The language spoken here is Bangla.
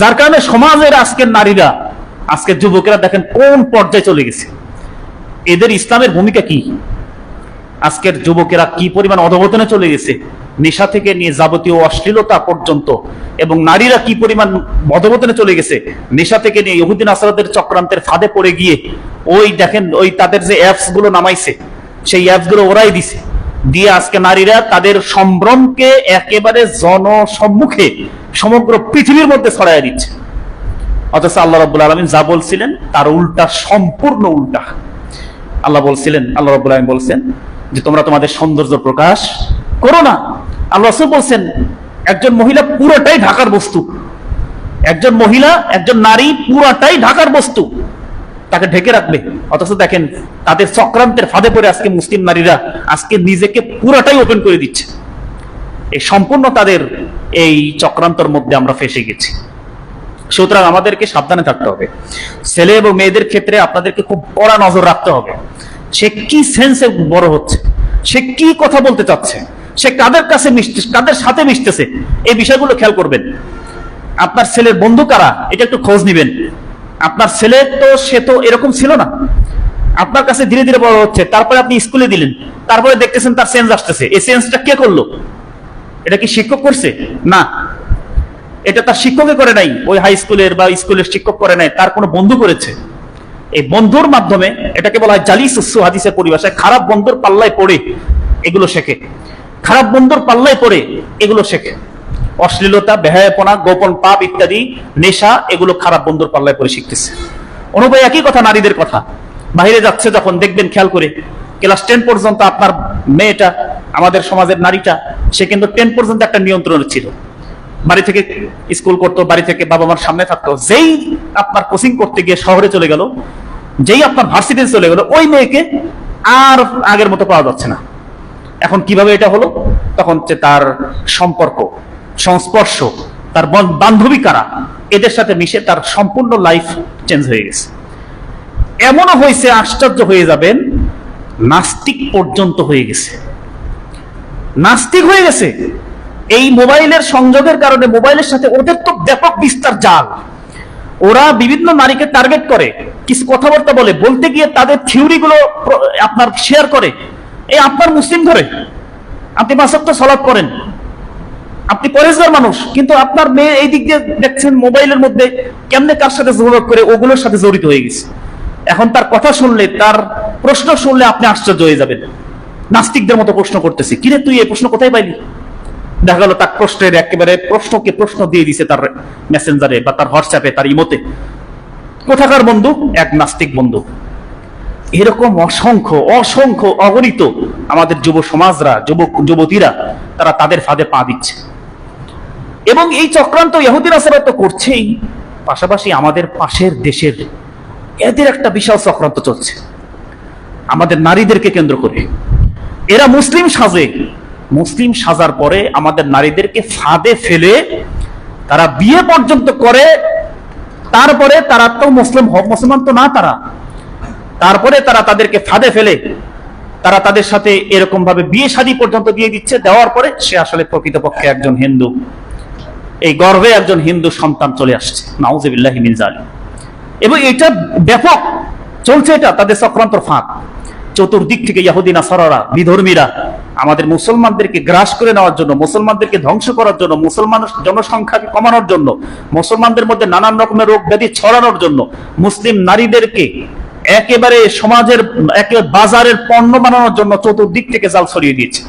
যার কারণে সমাজের আজকের নারীরা, আজকের যুবকেরা দেখেন কোন পর্যায়ে চলে গেছে। এদের ইসলামের ভূমিকা কি? আজকের যুবকেরা কি পরিমাণ অধবতনে চলে গেছে? নেশা থেকে নিয়ে যাবতীয় অশ্লীলতা পর্যন্ত এবং নারীরা কি পরিমাণ অধবতনে চলে গেছে? নেশা থেকে নিয়ে ইহুদিন আসরাদের চক্রান্তের ফাঁদে পড়ে গিয়ে ওই দেখেন ওই তাদের যে অ্যাপসগুলো নামাইছে, সেই অ্যাপসগুলো ওরাই দিছে। দিয়ে আজকে নারীরা তাদের সম্ভ্রমকে একেবারে জনসম্মুখে সমগ্র পৃথিবীর মধ্যে ছড়াইয়া দিচ্ছে। অথচ আল্লাহ রব্বুল আলমিন যা বলছিলেন, তার উল্টা, সম্পূর্ণ উল্টা। আল্লাহ বলছিলেন, আল্লাহ রব্বুল আলমিন বলছেন যে, তোমরা তোমাদের সৌন্দর্য প্রকাশ করো না। আল্লাহ বলছেন, একজন মহিলা পুরোটাই ঢাকার বস্তু। একজন মহিলা, একজন নারী পুরাটাই ঢাকার বস্তু। তাকে ঢেকে রাখবে। অথচ দেখেন, তাদের চক্রান্তের ফাঁদে পড়ে আজকে মুসলিম নারীরা, আজকে নিজেকে পুরাটাই ওপেন করে দিচ্ছে। এই সম্পূর্ণ তাদের এই চক্রান্তর মধ্যে আমরা ফেসে গেছি। সুতরাং আমাদেরকে সাবধানে থাকতে হবে। ছেলে এবং মেয়েদের ক্ষেত্রে আপনাদেরকে খুব কড়া নজর রাখতে হবে। সে কি সেন্সে বড় হচ্ছে? সে কি কথা বলতে চাচ্ছে? সে কাদের কাছে মিশতে, কাদের সাথে মিশতেছে? এই বিষয়গুলো খেয়াল করবেন। আপনার ছেলের বন্ধু কারা? এটা একটু খোঁজ নিবেন। আপনার ছেলে তো, সে তো এরকম ছিল না। আপনার কাছে ধীরে ধীরে বড় হচ্ছে। তারপরে আপনি স্কুলে দিলেন। তারপরে দেখতেছেন তার সেন্স আসতেছে। এই সেন্সটা কে করল? এটা কি শিক্ষক করছে? না। এটা তার শিক্ষকে করে নাই। ওই হাই স্কুলের বা স্কুলের শিক্ষক করে নাই। তার কোনো বন্ধু করেছে। এই বন্ধুর মাধ্যমে এটাকে বলা হয় জালি সুসু হাদিসের পরিভাষায় খারাপ বন্ধুর পাল্লায় পড়ে এগুলো শেখে। খারাপ বন্ধুর পাল্লায় পড়ে এগুলো শেখে। অশ্লীলতা, বেহায়াপনা, গোপন পাপ ইত্যাদি, নেশা, এগুলো খারাপ বন্ধুর পাল্লায় পড়ে শিখতেছে। অনুভব একই কথা নারীদের কথা। বাইরে যাচ্ছে যখন, দেখবেন খেয়াল করে ক্লাস টেন পর্যন্ত আপনার মেয়েটা, আমাদের সমাজের নারীটা সে কিন্তু টেন পর্যন্ত একটা নিয়ন্ত্রণ ছিল। বাড়ি থেকে স্কুল করতো, বাড়ি থেকে বাবা মার সামনে থাকতো। যেই আপনার কোচিং করতে গিয়ে শহরে চলে গেল, যেই আপনার ভার্সিটিতে চলে গেল, ওই মেয়েকে আর আগের মতো পাওয়া যাচ্ছে না। এখন কীভাবে এটা হলো? তখন হচ্ছে তার সম্পর্ক, সংস্পর্শ, তার বন- বান্ধবী কারা, এদের সাথে মিশে তার সম্পূর্ণ লাইফ চেঞ্জ হয়ে গেছে। এমনও হয়েছে, আশ্চর্য হয়ে যাবেন, নাস্তিক পর্যন্ত হয়ে গেছে। নাস্তিক হয়ে গেছে। এই মোবাইলের সংযোগের কারণে মোবাইলের সাথে ওদের তো ব্যাপক বিস্তার জাল। ওরা বিভিন্ন নারীকে টার্গেট করে, কিছু কথাবার্তা বলে, বলতে গিয়ে তাদের থিওরি গুলো আপনার শেয়ার করে। এই আপনার মুসলিম ধরে আপনি মাসক্ত সলাপ করেন আপনি পরেশগার মানুষ, কিন্তু আপনার মেয়ে এই দিক দিয়ে দেখছেন মোবাইলের মধ্যে কেমনে কার সাথে যোগাযোগ করে, ওগুলোর সাথে জড়িত হয়ে গেছে। এখন তার কথা শুনলে, তার প্রশ্ন শুনলে আপনি আশ্চর্য হয়ে যাবেন। নাস্তিকদের মতো প্রশ্ন করতেছে। কিরে তুই এই প্রশ্ন কোথায় পাইলি? দেখা গেল তার প্রশ্নের একেবারে প্রশ্নকে প্রশ্ন দিয়ে দিছে তার মেসেঞ্জারে বা তার হোয়াটসঅ্যাপে, তার ইমোতে। কোথাকার বন্ধু? এক নাস্তিক বন্ধু। এরকম অসংখ্য অসংখ্য অগণিত আমাদের যুব সমাজরা যুবক যুবতীরা, তারা তাদের ফাঁদে পা দিচ্ছে। এবং এই চক্রান্ত ইহুদিরা সেরা তো করছেই। পাশাপাশি আমাদের পাশের দেশের এদের একটা বিশাল চক্রান্ত চলছে। আমাদের নারীদেরকে কেন্দ্র করে। এরা মুসলিম সাজে। মুসলিম সাজার পরে আমাদের নারীদেরকে ফাঁদে ফেলে তারা বিয়ে পর্যন্ত করে, তারপরে তারা তো মুসলিম মুসলমান তো না তারা। তারপরে তারা তাদেরকে ফাঁদে ফেলে, তারা তাদের সাথে এরকম ভাবে বিয়ে শাদী পর্যন্ত দিয়ে দিচ্ছে, দেওয়ার পরে সে আসলে প্রকৃতপক্ষে একজন হিন্দু। এই গর্ভে একজন হিন্দু সন্তান চলে আসছে, নাউজিবিল্লাহি মিন জালিম এবং এটা ব্যাপক চলছে এটা, তাদের চক্রান্ত ফাঁক চতুর্দিক থেকে ইয়াহুদিনা সরারা বিধর্মীরা আমাদের মুসলমানদেরকে গ্রাস করে নেওয়ার জন্য, মুসলমানদেরকে ধ্বংস করার জন্য, মুসলমান জনসংখ্যাকে কমানোর জন্য, মুসলমানদের মধ্যে নানান রকমের রোগ ব্যাধি ছড়ানোর জন্য, মুসলিম নারীদেরকে একেবারে সমাজের একে বাজারের পণ্য বানানোর জন্য চতুর্দিক থেকে জাল ছড়িয়ে দিয়েছে।